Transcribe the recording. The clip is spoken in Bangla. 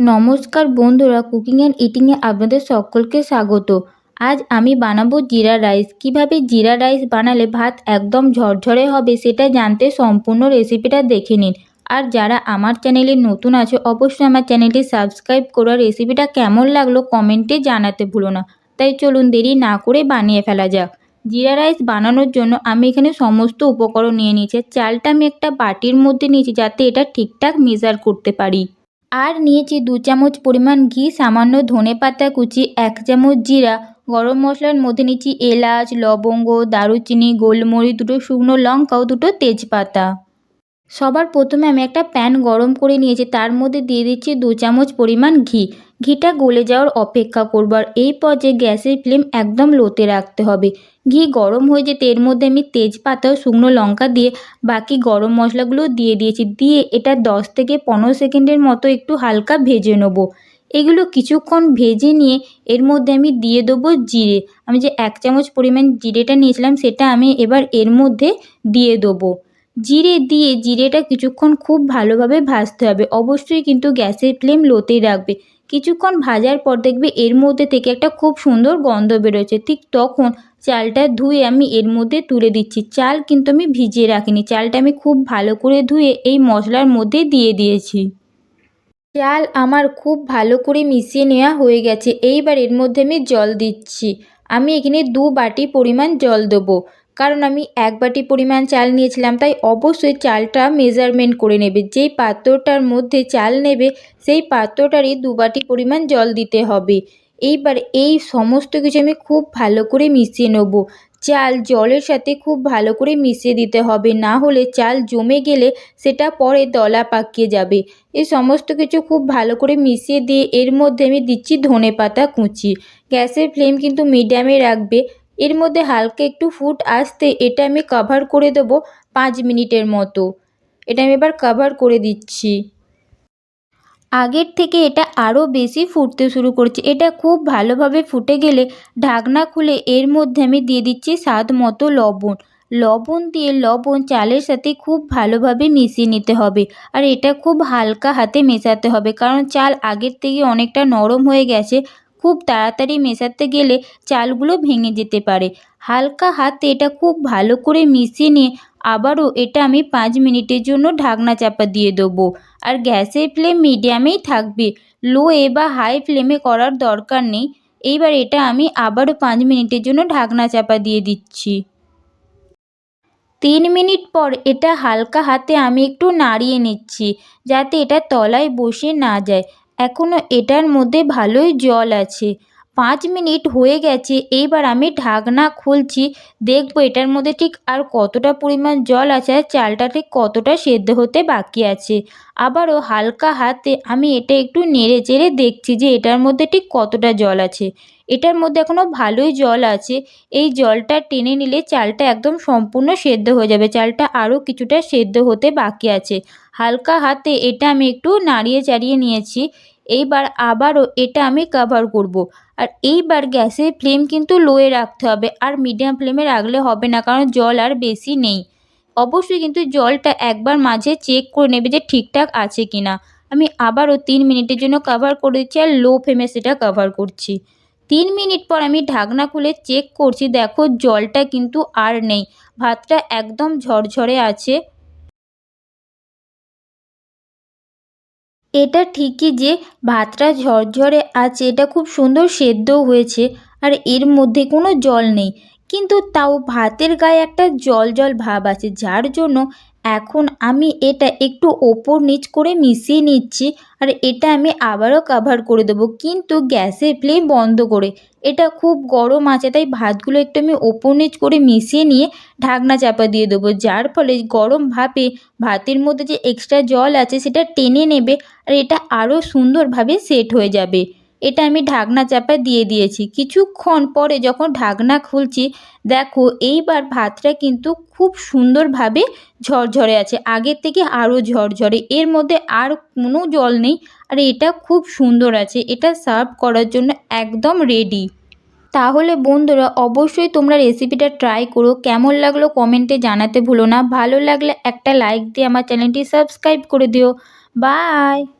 নমস্কার বন্ধুরা কুকিং অ্যান্ড ইটিংয়ে আপনাদের সকলকে স্বাগত। আজ আমি বানাবো জিরা রাইস। কীভাবে জিরা রাইস বানালে ভাত একদম ঝরঝরে হবে সেটা জানতে সম্পূর্ণ রেসিপিটা দেখে নিন। আর যারা আমার চ্যানেলে নতুন আছে, অবশ্যই আমার চ্যানেলটি সাবস্ক্রাইব করো রেসিপিটা কেমন লাগল কমেন্টে জানাতে ভুলো না। তাই চলুন দেরি না করে বানিয়ে ফেলা যাক। জিরা রাইস বানানোর জন্য আমি এখানে সমস্ত উপকরণ নিয়ে নিয়েছি। চালটা আমি একটা বাটির মধ্যে নিয়েছি যাতে এটা ঠিকঠাক মেজার করতে পারি। আর নিয়েছি দু চামচ পরিমাণ ঘি, সামান্য ধনে পাতা কুচি, এক চামচ জিরা, গরম মশলার মধ্যে নিচ্ছি এলাচ, লবঙ্গ, দারুচিনি, গোলমরিচ, দুটো শুকনো লঙ্কা ও দুটো তেজপাতা। সবার প্রথমে আমি একটা প্যান গরম করে নিয়েছি, তার মধ্যে দিয়ে দিচ্ছি দু চামচ পরিমাণ ঘি। ঘিটা গলে যাওয়ার অপেক্ষা করব আর এই পর্যায়ে গ্যাসের ফ্লেম একদম লোতে রাখতে হবে। ঘি গরম হয়ে যেতে এর মধ্যে আমি তেজপাতা ও শুকনো লঙ্কা দিয়ে বাকি গরম মশলাগুলো দিয়ে দিয়েছি। দিয়ে এটা দশ থেকে পনেরো সেকেন্ডের মতো একটু হালকা ভেজে নেব। এগুলো কিছুক্ষণ ভেজে নিয়ে এর মধ্যে আমি দিয়ে দেবো জিরে। আমি যে এক চামচ পরিমাণ জিরেটা নিয়েছিলাম সেটা আমি এবার এর মধ্যে দিয়ে দেবো। জিরে দিয়ে জিরেটা কিছুক্ষণ খুব ভালোভাবে ভাজতে হবে। অবশ্যই কিন্তু গ্যাসের ফ্লেম লোতেই রাখবে। কিছুক্ষণ ভাজার পর দেখবে এর মধ্যে থেকে একটা খুব সুন্দর গন্ধ বেরোচ্ছে। ঠিক তখন চালটা ধুয়ে আমি এর মধ্যে তুলে দিচ্ছি। চাল কিন্তু আমি ভিজিয়ে রাখিনি। চালটা আমি খুব ভালো করে ধুয়ে এই মশলার মধ্যে দিয়ে দিয়েছি। চাল আমার খুব ভালো করে মিশিয়ে নেওয়া হয়ে গেছে। এইবার এর মধ্যে আমি জল দিচ্ছি। আমি এখানে দু বাটি পরিমাণ জল দেবো। কারণ আমি এক বাটি পরিমাণ চাল নিয়েছিলাম, তাই অবশ্যই চালটা মেজারমেন্ট করে নেবে। যেই পাত্রটার মধ্যে চাল নেবে, সেই পাত্রটারই দু বাটি পরিমাণ জল দিতে হবে। এইবার এই সমস্ত কিছু আমি খুব ভালো করে মিশিয়ে নেব। চাল জলের সাথে খুব ভালো করে মিশিয়ে দিতে হবে, না হলে চাল জমে গেলে সেটা পরে দলা পাকিয়ে যাবে। এই সমস্ত কিছু খুব ভালো করে মিশিয়ে দিয়ে এর মধ্যে আমি দিচ্ছি ধনে পাতা কুচি। গ্যাসের ফ্লেম কিন্তু মিডিয়ামে রাখবে। এর মধ্যে হালকা একটু ফুট আসতে এটা আমি কভার করে দেবো পাঁচ মিনিটের মতো। এটা আমি এবার কভার করে দিচ্ছি। আগের থেকে এটা আরও বেশি ফুটতে শুরু করছে। এটা খুব ভালোভাবে ফুটে গেলে ঢাকনা খুলে এর মধ্যে আমি দিয়ে দিচ্ছি স্বাদ মতো লবণ। লবণ দিয়ে লবণ চালের সাথে খুব ভালোভাবে মিশিয়ে নিতে হবে। আর এটা খুব হালকা হাতে মেশাতে হবে, কারণ চাল আগের থেকে অনেকটা নরম হয়ে গেছে। খুব তাড়াতাড়ি মেশাতে গেলে চালগুলো ভেঙে যেতে পারে। হালকা হাতে এটা খুব ভালো করে মিশিয়ে নিয়ে আবারও এটা আমি পাঁচ মিনিটের জন্য ঢাকনা চাপা দিয়ে দেবো। আর গ্যাসের ফ্লেম মিডিয়ামেই থাকবে। লোয়ে বা হাই ফ্লেমে করার দরকার নেই। এইবার এটা আমি আবারও পাঁচ মিনিটের জন্য ঢাকনা চাপা দিয়ে দিচ্ছি। তিন মিনিট পর এটা হালকা হাতে আমি একটু নাড়িয়ে নিচ্ছি, যাতে এটা তলায় বসে না যায়। এখনও এটার মধ্যে ভালোই জল আছে। পাঁচ মিনিট হয়ে গেছে, এইবার আমি ঢাকনা খুলছি, দেখব এটার মধ্যে ঠিক আর কতটা পরিমাণ জল আছে আর চালটা ঠিক কতটা সেদ্ধ হতে বাকি আছে। আবারও হালকা হাতে আমি এটা একটু নেড়ে চেড়ে দেখছি যে এটার মধ্যে ঠিক কতটা জল আছে। এটার মধ্যে এখনও ভালোই জল আছে, এই জলটা টেনে নিলে চালটা একদম সম্পূর্ণ সেদ্ধ হয়ে যাবে, চালটা আরও কিছুটা সেদ্ধ হতে বাকি আছে। হালকা হাতে এটা আমি একটু নাড়িয়ে চাড়িয়ে নিয়েছি। এইবার আবারও এটা আমি কভার করব। আর এইবার গ্যাসের ফ্লেম কিন্তু লোয়ে রাখতে হবে আর মিডিয়াম ফ্লেমে রাখলে হবে না কারণ জল আর বেশি নেই। অবশ্যই কিন্তু জলটা একবার মাঝে চেক করে নেবে যে ঠিকঠাক আছে কি না আমি আবারও তিন মিনিটের জন্য কভার করে দিচ্ছি আর লো ফ্লেমে সেটা কভার করছি। তিন মিনিট পর আমি ঢাকনা খুলে চেক করছি, দেখো জলটা কিন্তু আর নেই। ভাতটা একদম ঝরঝরে আছে। এটা ঠিকই যে ভাতটা ঝরঝরে আছে, এটা খুব সুন্দর সেদ্ধও হয়েছে আর এর মধ্যে কোনো জল নেই। কিন্তু তাও ভাতের গায়ে একটা জল জল ভাব আছে, যার জন্য এখন আমি এটা একটু ওপর নিচ করে মিশিয়ে নিচ্ছি, আর এটা আমি আবারও কাভার করে দেবো। কিন্তু গ্যাসের ফ্লেম বন্ধ করে। এটা খুব গরম আছে, তাই ভাতগুলো একটু আমি ওপর নিচ করে মিশিয়ে নিয়ে ঢাকনা চাপা দিয়ে দেবো। যার ফলে গরম ভাপে ভাতের মধ্যে যে এক্সট্রা জল আছে, সেটা টেনে নেবে, আর এটা আরও সুন্দরভাবে সেট হয়ে যাবে। এটা আমি ঢাকনা চাপা দিয়ে দিয়েছি। কিছুক্ষণ পরে যখন ঢাকনা খুলছি, দেখো এইবার ভাতটা কিন্তু খুব সুন্দরভাবে ঝরঝরে আছে। আগের থেকে আরও ঝরঝরে। এর মধ্যে আর কোনো জল নেই। আর এটা খুব সুন্দর আছে। এটা সার্ভ করার জন্য একদম রেডি। তাহলে বন্ধুরা, অবশ্যই তোমরা রেসিপিটা ট্রাই করো। কেমন লাগল কমেন্টে জানাতে ভুলো না। ভালো লাগলে একটা লাইক দিয়ে আমার চ্যানেলটি সাবস্ক্রাইব করে দিও। বাই!